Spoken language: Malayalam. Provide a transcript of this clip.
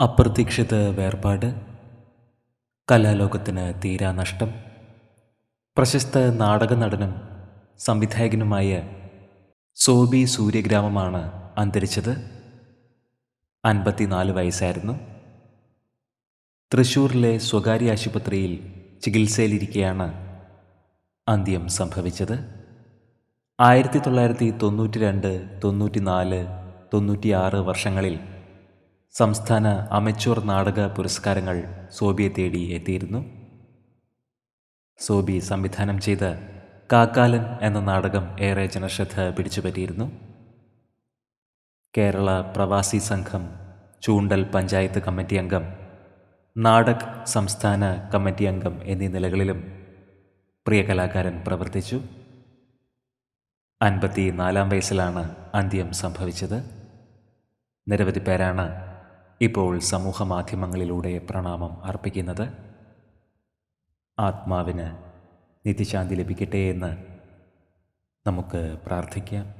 അപ്രതീക്ഷിത വേർപാട് കലാലോകത്തിന് തീരാ നഷ്ടം പ്രശസ്ത നാടക നടനും സംവിധായകനുമായ സോബി സൂര്യഗ്രാമമാണ് അന്തരിച്ചത്. അൻപത്തിനാല് വയസ്സായിരുന്നു. തൃശൂരിലെ സ്വകാര്യ ആശുപത്രിയിൽ ചികിത്സയിലിരിക്കെയാണ് അന്ത്യം സംഭവിച്ചത്. ആയിരത്തി തൊള്ളായിരത്തി തൊണ്ണൂറ്റി രണ്ട് തൊണ്ണൂറ്റി നാല് തൊണ്ണൂറ്റിയാറ് വർഷങ്ങളിൽ സംസ്ഥാന അമച്വർ നാടക പുരസ്കാരങ്ങൾ സോബിയെ തേടി എത്തിയിരുന്നു. സോബി സംവിധാനം ചെയ്ത കാക്കാലൻ എന്ന നാടകം ഏറെ ജനശ്രദ്ധ പിടിച്ചുപറ്റിയിരുന്നു. കേരള പ്രവാസി സംഘം ചൂണ്ടൽ പഞ്ചായത്ത് കമ്മിറ്റി അംഗം നാടക് സംസ്ഥാന കമ്മിറ്റി അംഗം എന്നീ നിലകളിലും പ്രിയ കലാകാരൻ പ്രവർത്തിച്ചു. അൻപത്തി നാലാം വയസ്സിലാണ് അന്ത്യം സംഭവിച്ചത്. നിരവധി പേരാണ് ഇപ്പോൾ സമൂഹ മാധ്യമങ്ങളിലൂടെ പ്രണാമം അർപ്പിക്കുന്നത് ആത്മാവിന് നിത്യശാന്തി ലഭിക്കട്ടെ എന്ന് നമുക്ക് പ്രാർത്ഥിക്കാം.